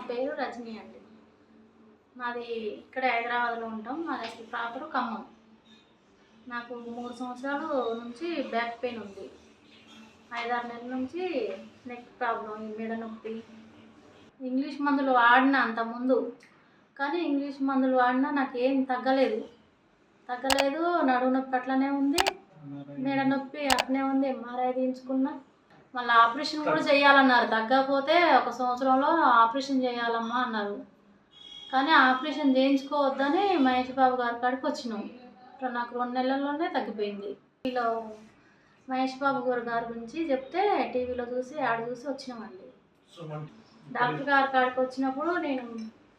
నా పేరు రజనీ అండి. మాది ఇక్కడ హైదరాబాద్లో ఉంటాం. మాది అసలు ప్రాపర్ ఖమ్మం. నాకు మూడు సంవత్సరాలు నుంచి బ్యాక్ పెయిన్ ఉంది. ఐదారు నెలల నుంచి నెక్ ప్రాబ్లం మెడ నొప్పి. ఇంగ్లీష్ మందులు వాడిన అంత ముందు కానీ ఇంగ్లీష్ మందులు వాడినా నాకు ఏం తగ్గలేదు. తగ్గలేదు నడువు నొప్పి అట్లనే ఉంది. మెడ నొప్పి అట్లనే ఉంది ఎంఆర్ఐ తీయించుకున్నా. మళ్ళీ ఆపరేషన్ కూడా చేయాలన్నారు. తగ్గకపోతే ఒక సంవత్సరంలో ఆపరేషన్ చేయాలమ్మా అన్నారు. కానీ ఆపరేషన్ చేయించుకోవద్దని మహేష్ బాబు గారి కాడికి వచ్చినాం. ఇప్పుడు నాకు రెండు నెలల్లోనే తగ్గిపోయింది. టీవీలో మహేష్ బాబు గారు గారి గురించి చెప్తే టీవీలో చూసి యాడ్ చూసి వచ్చినామండి. డాక్టర్ గారి కాడికి వచ్చినప్పుడు నేను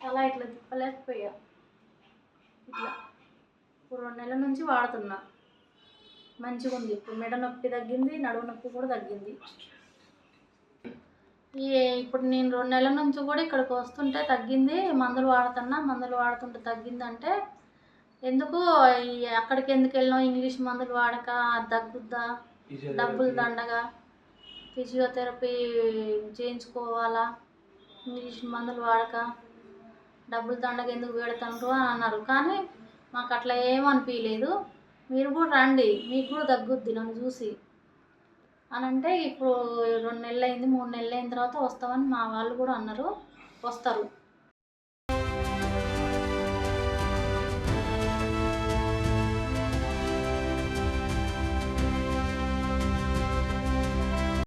అలా ఇట్లా తిప్పలేకపోయా. ఇట్లా. ఇప్పుడు రెండు నెలల నుంచి వాడుతున్నా. మంచిగా ఉంది. ఇప్పుడు మెడ నొప్పి తగ్గింది నడుము నొప్పి కూడా తగ్గింది. ఈ ఇప్పుడు నేను రెండు నెలల నుంచి కూడా ఇక్కడికి వస్తుంటే తగ్గింది. మందులు వాడుతున్నా మందులు వాడుతుంటే తగ్గింది అంటే ఎందుకు అక్కడికి ఎందుకు వెళ్ళినావు? ఇంగ్లీష్ మందులు వాడక తగ్గుద్దా డబ్బులు దండగా? ఫిజియోథెరపీ చేయించుకోవాలా? ఇంగ్లీష్ మందులు వాడక డబ్బులు దండగా ఎందుకు పెడతాండ్రు అని అన్నారు. కానీ మాకు అట్లా ఏమనిపించలేదు మీరు కూడా రండి మీకు కూడా తగ్గుద్ది నన్ను చూసి. అని అంటే ఇప్పుడు రెండు నెలలు అయింది మూడు నెలలు అయిన తర్వాత వస్తామని మా వాళ్ళు కూడా అన్నారు వస్తారు.